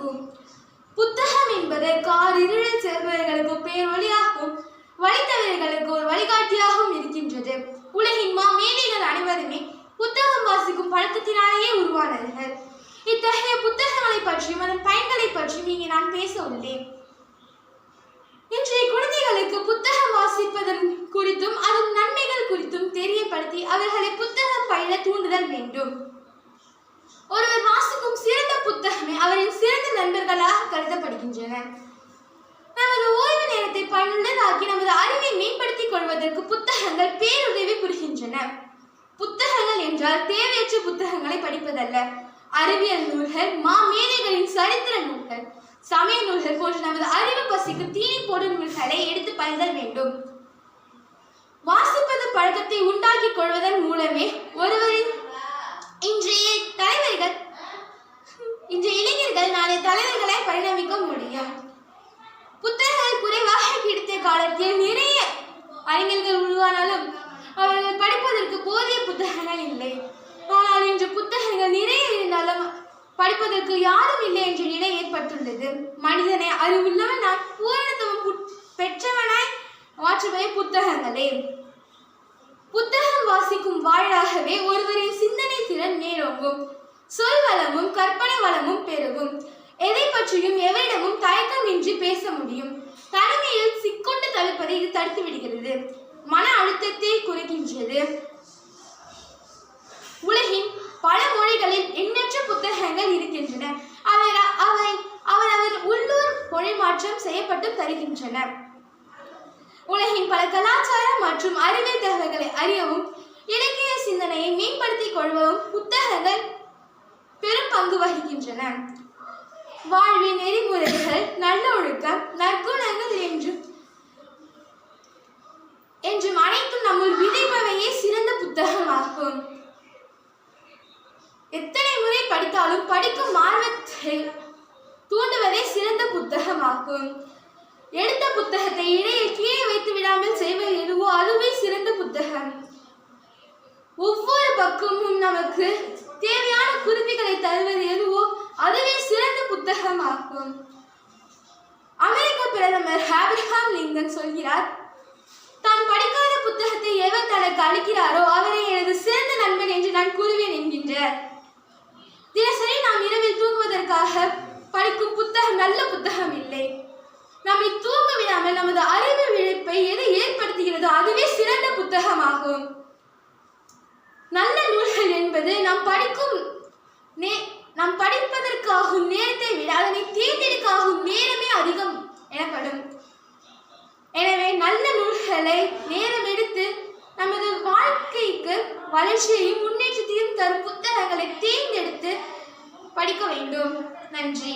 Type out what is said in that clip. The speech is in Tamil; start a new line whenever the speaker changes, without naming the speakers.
அணுகும் புத்தகம் என்பது கார் இருளில் செல்பவர்களுக்கு பேர் பேரொழியாகவும் வழித்தவர்களுக்கு ஒரு வழிகாட்டியாகவும் இருக்கின்றது. உலகின் மா மேதைகள் அனைவருமே புத்தகம் வாசிக்கும் பழக்கத்தினாலேயே உருவானார்கள் இத்தகைய புத்தகங்களை பற்றியும் அதன் பயன்களை பற்றியும் இங்கே நான் பேச உள்ளேன். இன்றைய குழந்தைகளுக்கு புத்தகம் வாசிப்பதன் குறித்தும் அதன் நன்மைகள் குறித்தும் தெரியப்படுத்தி அவர்களை புத்தகம் பயில தூண்டுதல் வேண்டும். ஒருவர் வாசிக்கும் சிறந்த புத்தகமே அவரின் சிறந்த நண்பர்களாக கருதப்படுகின்றன நமது ஓய்வு நேரத்தை பயனுள்ளதாக்கி நமது அறிவை மேம்படுத்திக் கொள்வதற்கு புத்தகங்கள் பேருதவி புரிகின்றன. புத்தகங்கள் என்றால் தேவையற்ற புத்தகங்களை படிப்பதல்ல. அறிவியல் நூல்கள் மாமேதைகளின் சரித்திர நூல்கள் சமய நூல்கள் போன்ற நமது அறிவு பசிக்கு தீனி போடும் நூல்களை எடுத்து பயில்தல் வேண்டும். வாசிப்பது பழக்கத்தை உண்டாக்கிக் கொள்வதன் மூலமே ஒருவரின் இன்றைய பரிணமிக்க முடியும். புத்தகங்கள் குறைவாக கிடைத்த காலத்தில் நிறைய அறிஞர்கள் உருவானாலும் அவர்கள் படிப்பதற்கு போதிய புத்தகங்கள் இல்லை. ஆனால் இன்று புத்தகங்கள் நிறைய இருந்தாலும் படிப்பதற்கு யாரும் இல்லை என்ற நிலை ஏற்பட்டுள்ளது. மனிதனை அறிவில்லாமல் பூரணத்துவம் பெற்றவனாய் மாற்றுவே புத்தகங்களே. புத்தகம் வாசிக்கும் வாயிலாகவே ஒருவரின் சிந்தனை திறன் மேலோங்கும். சொல் வளமும் கற்பனை வளமும் பெருகும். பற்றியும் எவரிடமும் தயக்கமின்றி பேச முடியும். தலைமையில் சிக்கொண்டு தவிர்ப்பதை இது தடுத்து விடுகிறது. மன அழுத்தத்தை குறைக்கின்றது. உலகின் பல மொழிகளில் எண்ணற்ற புத்தகங்கள் இருக்கின்றன. அவை அவை அவரவர் உள்ளூர் மொழி மாற்றம் செய்யப்பட்டு தருகின்றன. உலகின் பல கலாச்சார மற்றும் அறிவியல் தகவல்களை அறியவும் இலக்கிய சிந்தனையை மேம்படுத்திக் கொள்வதும் புத்தகங்கள் பெரும் பங்கு வகிக்கின்றன. வாழ்வின் நெறிமுறைகள் நல்ல ஒழுக்கம் நற்குணங்கள் என்றும் என்றும் அனைத்தும் நம்முள் விதைப்பவையே சிறந்த புத்தகமாகும். எத்தனை முறை படித்தாலும் படிக்கும் ஆர்வத்தை தூண்டுவதே சிறந்த புத்தகமாகும். எடுத்த புத்தகத்தை இடையே கீழே வைத்து விடாமல் செய்வது எதுவோ அதுவே சிறந்த புத்தகம். சிறந்த அமெரிக்க பிரதமர் ஆபிரகாம் லிங்கன் சொல்கிறார் தான் படிக்காத புத்தகத்தை எவர் தனக்கு அளிக்கிறாரோ அவரை எனது சிறந்த நண்பன் என்று நான் கூறுவேன் என்கின்றார். தினசரி நாம் இரவில் தூங்குவதற்காக படிக்கும் புத்தகம் நல்ல புத்தகம் இல்லை. நம்மை தூங்க விடாமல் நமது அறிவு விழிப்பை எது ஏற்படுத்துகிறதோ அதுவே சிறந்த புத்தகமாகும். நல்ல நூல்கள் என்பது நாம் படிக்கும் நே நல்ல நூல்களை நேரம் எடுத்து நமது வாழ்க்கைக்கு வளர்ச்சியையும் முன்னேற்றத்தையும் தரும் புத்தகங்களை தேர்ந்தெடுத்து படிக்க வேண்டும். நன்றி.